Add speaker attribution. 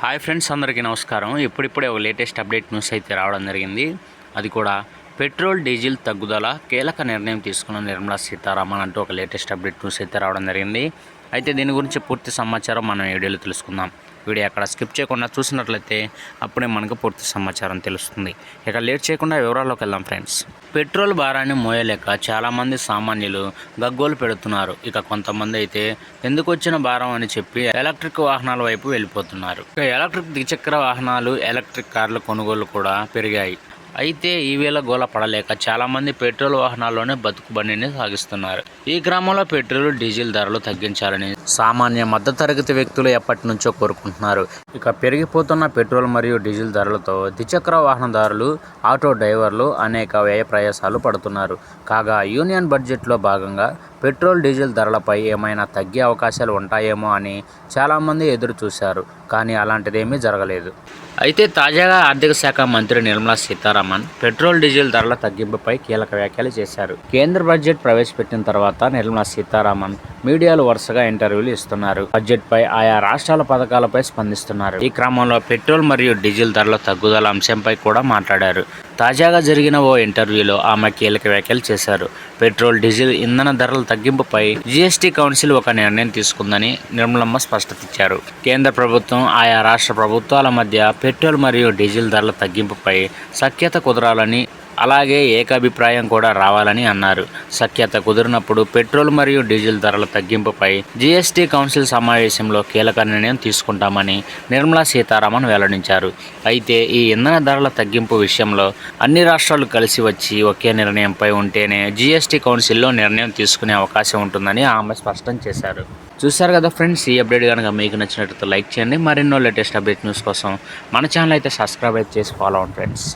Speaker 1: Hi friends అందరికీ నమస్కారం. ఇప్పుడిప్పుడే ఒక లేటెస్ట్ అప్డేట్ న్యూస్ అయితే రావడం జరిగింది. అది కూడా పెట్రోల్ డీజిల్ తగ్గుదల కీలక నిర్ణయం తీసుకున్న నిర్మలా సీతారామన్ అంటూ ఒక లేటెస్ట్ అప్డేట్ న్యూస్ అయితే రావడం జరిగింది. అయితే దీని గురించి పూర్తి సమాచారం మనం ఈ వీడియోలో తెలుసుకుందాం. వీడియో అక్కడ స్కిప్ చేయకుండా చూసినట్లయితే అప్పుడే మనకు పూర్తి సమాచారం తెలుస్తుంది. ఇక లేట్ చేయకుండా వివరాల్లోకి వెళ్దాం ఫ్రెండ్స్. పెట్రోల్ భారాన్ని మోయలేక చాలామంది సామాన్యులు గగ్గోలు పెడుతున్నారు. ఇక కొంతమంది అయితే ఎందుకు వచ్చిన భారం అని చెప్పి ఎలక్ట్రిక్ వాహనాల వైపు వెళ్ళిపోతున్నారు. ఇక ఎలక్ట్రిక్ ద్విచక్ర వాహనాలు ఎలక్ట్రిక్ కార్ల కొనుగోలు కూడా పెరిగాయి. అయితే ఈవేళ గోల పడలేక చాలామంది పెట్రోల్ వాహనాల్లోనే బతుకు బండిని సాగిస్తున్నారు. ఈ గ్రామంలో పెట్రోల్ డీజిల్ ధరలు తగ్గించాలని సామాన్య మధ్యతరగతి వ్యక్తులు ఎప్పటి నుంచో కోరుకుంటున్నారు. ఇక పెరిగిపోతున్న పెట్రోల్ మరియు డీజిల్ ధరలతో ద్విచక్ర వాహనదారులు ఆటో డ్రైవర్లు అనేక వ్యయ ప్రయాసాలు పడుతున్నారు. కాగా యూనియన్ బడ్జెట్లో భాగంగా పెట్రోల్ డీజిల్ ధరలపై ఏమైనా తగ్గే అవకాశాలు ఉంటాయేమో అని చాలామంది ఎదురు చూశారు కానీ అలాంటిదేమీ జరగలేదు. అయితే తాజాగా ఆర్థిక శాఖ మంత్రి నిర్మలా సీతారామన్ పెట్రోల్ డీజిల్ ధరల తగ్గింపుపై కీలక వ్యాఖ్యలు చేశారు. కేంద్ర బడ్జెట్ ప్రవేశపెట్టిన తర్వాత నిర్మలా సీతారామన్ మీడియాలో వరుసగా ఇంటర్వ్యూలు ఇస్తున్నారు. బడ్జెట్ పై ఆయా రాష్ట్రాల పథకాలపై స్పందిస్తున్నారు. ఈ క్రమంలో పెట్రోల్ మరియు డీజిల్ ధరల తగ్గుదల అంశంపై కూడా మాట్లాడారు. తాజాగా జరిగిన ఓ ఇంటర్వ్యూలో ఆమె కీలక వ్యాఖ్యలు చేశారు. పెట్రోల్ డీజిల్ ఇంధన ధరల తగ్గింపుపై జీఎస్టీ కౌన్సిల్ ఒక నిర్ణయం తీసుకుందని నిర్మలమ్మ స్పష్టత ఇచ్చారు. కేంద్ర ప్రభుత్వం ఆయా రాష్ట్ర ప్రభుత్వాల మధ్య పెట్రోల్ మరియు డీజిల్ ధరల తగ్గింపుపై సఖ్యత కుదరాలని అలాగే ఏకాభిప్రాయం కూడా రావాలని అన్నారు. సఖ్యత కుదిరినప్పుడు పెట్రోల్ మరియు డీజిల్ ధరల తగ్గింపుపై జీఎస్టీ కౌన్సిల్ సమావేశంలో కీలక నిర్ణయం తీసుకుంటామని నిర్మలా సీతారామన్ వెల్లడించారు. అయితే ఈ ఇంధన ధరల తగ్గింపు విషయంలో అన్ని రాష్ట్రాలు కలిసి వచ్చి ఒకే నిర్ణయంపై ఉంటేనే జీఎస్టీ కౌన్సిల్లో నిర్ణయం తీసుకునే అవకాశం ఉంటుందని ఆమె స్పష్టం చేశారు. చూశారు కదా ఫ్రెండ్స్ ఈ అప్డేట్ కనుక మీకు నచ్చినట్లయితే లైక్ చేయండి. మరెన్నో లేటెస్ట్ అప్డేట్ న్యూస్ కోసం మన ఛానల్ అయితే సబ్స్క్రైబ్ అయితే చేసి ఫాలో అవ్వండి ఫ్రెండ్స్.